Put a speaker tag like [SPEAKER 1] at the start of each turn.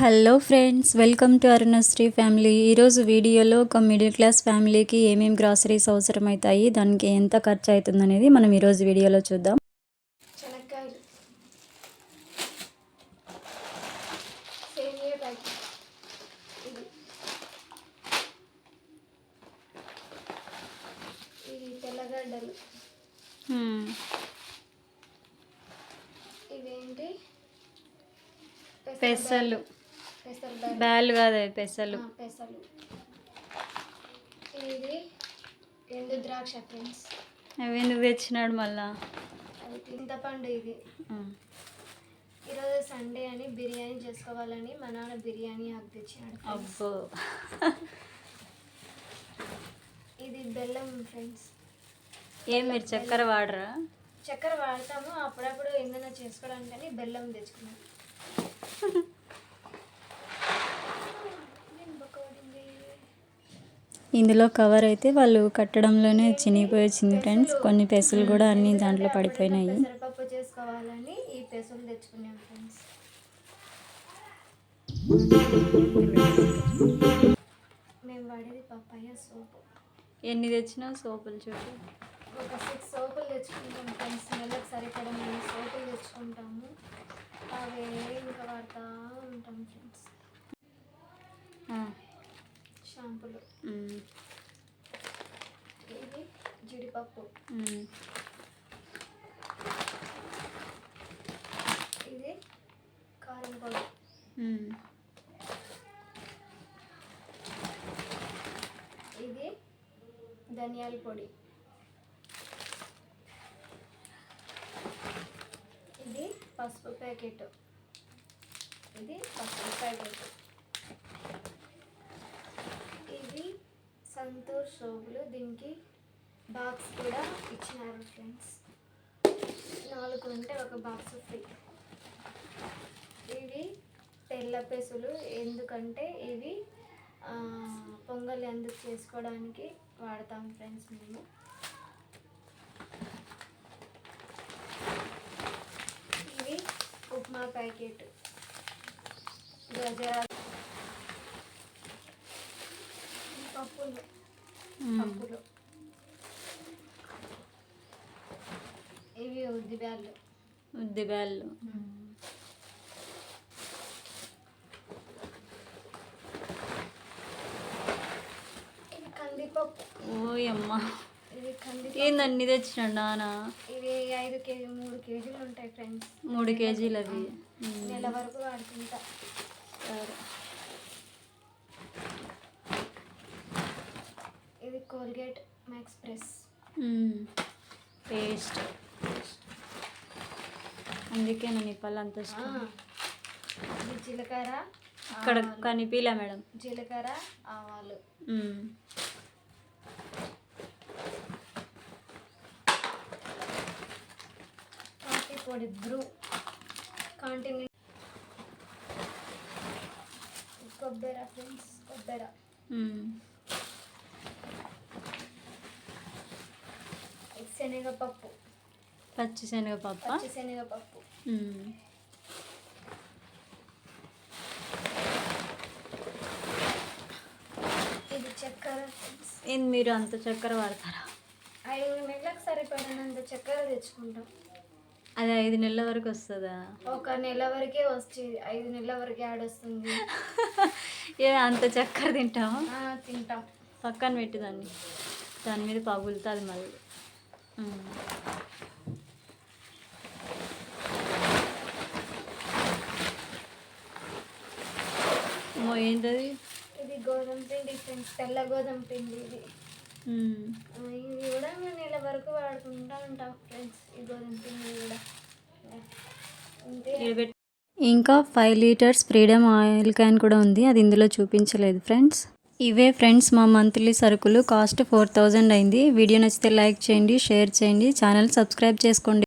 [SPEAKER 1] Hello friends welcome to Arunasri family. ఈరోజు వీడియోలో ఒక మిడిల్ క్లాస్ ఫ్యామిలీకి ఏమేమి గ్రాసరీస్ అవసరమవుతాయి దానికి ఎంత ఖర్చు అవుతుంది అనేది మనం ఈరోజు వీడియోలో చూద్దాం.
[SPEAKER 2] తెల్లగడ్డలు. ఇవేంటి
[SPEAKER 1] పెసలు.
[SPEAKER 2] పెసలు.
[SPEAKER 1] బ్యాలు కాదు పెసలు.
[SPEAKER 2] పెసలు. ఇది ఎండు ద్రాక్ష ఫ్రెండ్స్.
[SPEAKER 1] అవి ఎందుకు తెచ్చినాడు మళ్ళా?
[SPEAKER 2] చింతపండు ఇది. ఈరోజు సండే అని బిర్యానీ చేసుకోవాలని మా నాన్న బిర్యానీ ఆకు తెచ్చినాడు.
[SPEAKER 1] అబ్బో.
[SPEAKER 2] ఇది బెల్లం ఫ్రెండ్స్.
[SPEAKER 1] ఏం మీరు చక్కెర వాడరా?
[SPEAKER 2] చక్కెర వాడతాము అప్పుడప్పుడు ఏదైనా చేసుకోవడానికి బెల్లం తెచ్చుకున్నాం ఏం బొక్కపడింది?
[SPEAKER 1] ఇందులో కవర్ అయితే వాళ్ళు కట్టడంలోనే చినిగిపోయి వచ్చింది ఫ్రెండ్స్. కొన్ని పెసలు కూడా అన్ని దాంట్లో పడిపోయినాయి.
[SPEAKER 2] చేసుకోవాలని ఈ పెసలు తెచ్చుకున్నాం ఫ్రెండ్స్ మేము వాడేది పప్పాయ సోపు.
[SPEAKER 1] ఎన్ని తెచ్చినా సోపులు చుట్టూ
[SPEAKER 2] ఒక సిక్స్ సోపులు తెచ్చుకుంటాం ఫ్రెండ్స్. నెలకు సరిపడా మేము సోపులు తెచ్చుకుంటాము. అవే ఇంకా వాడుతూ ఉంటాం ఫ్రెండ్స్. షాంపులు ఇది జీడిపప్పు ఇది కారం పొడి. ఇది ధనియాల పొడి. ఇది పసుపు ప్యాకెట్. ఇది పసుపు ప్యాకెట్. ఇది సంతూర్ సోపులు. దీనికి బాక్స్ కూడా ఇచ్చినారు ఫ్రెండ్స్ నాలుగు ఉంటే ఒక బాక్స్ ఫ్రీ ఇవి తెల్ల పెసులు. ఎందుకంటే ఇవి పొంగల్ ఎందుకు చేసుకోవడానికి వాడతాం ఫ్రెండ్స్ మేము. ఇవి ఉప్మా ప్యాకెట్. గజరా. పప్పులు. పప్పులు ఇవి ఉద్ది బ్యాళ్ళు.
[SPEAKER 1] ఉద్ది బ్యాళ్ళు.
[SPEAKER 2] కందిపప్పు.
[SPEAKER 1] ఓయమ్మ
[SPEAKER 2] ఇది కంది
[SPEAKER 1] ఏందన్ని తెచ్చినాడు నాన్న
[SPEAKER 2] ఇవి ఐదు కేజీ మూడు కేజీలు ఉంటాయి ఫ్రెండ్స్
[SPEAKER 1] మూడు కేజీలు అవి.
[SPEAKER 2] నెల వరకు వాడుకుంటా.
[SPEAKER 1] సరే.
[SPEAKER 2] ఇది కోల్గేట్ మ్యాక్స్ ప్రెస్
[SPEAKER 1] పేస్ట్. అందుకే నేను పళ్ళు అంత
[SPEAKER 2] జీలకర్ర
[SPEAKER 1] ఇక్కడ కనిపిలే మేడం.
[SPEAKER 2] జీలకర్ర ఆవాలు. కాఫీ పొడి బ్రూ. కాంటినెంట్ కొబ్బరి ఫ్రెండ్స్ కొబ్బరి. శనగపప్పు.
[SPEAKER 1] పచ్చి శనగపప్ప.
[SPEAKER 2] పచ్చి శనగపప్పు.
[SPEAKER 1] మ్మ్.
[SPEAKER 2] ఇది చక్కెర
[SPEAKER 1] ఏంది మీరు అంత చక్కెర వాడతారా?
[SPEAKER 2] ఐదు నెలలకు సరిపడినంత చక్కెర తెచ్చుకుంటాం.
[SPEAKER 1] అది ఐదు నెలల వరకు వస్తుందా?
[SPEAKER 2] ఒక నెల వరకే వచ్చేది ఐదు నెలల వరకే ఆడొస్తుంది
[SPEAKER 1] ఏ అంత చక్కెర తింటామా
[SPEAKER 2] తింటాం.
[SPEAKER 1] పక్కన పెట్టి దాన్ని. దాని మీద పగులుతుంది మళ్ళీ. ఏంటది?
[SPEAKER 2] ఇది గోధుమ పిండి ఫ్రెండ్స్ తెల్ల గోధుమ పిండి ఇది. ఇది కూడా మేము నెల వరకు వాడుకుంటూ ఉంటాం ఫ్రెండ్స్ ఈ గోధుమ పిండి కూడా. అంతే.
[SPEAKER 1] ఇంకా five litres Freedom oil can కూడా ఉంది అది ఇందులో చూపించలేదు ఫ్రెండ్స్. ఇవే ఫ్రెండ్స్ మా మంత్లీ సరుకులు కాస్ట్ ఫోర్ థౌజండ్ అయింది. వీడియో నచ్చితే లైక్ చేయండి షేర్ చేయండి ఛానల్ సబ్స్క్రైబ్ చేసుకోండి.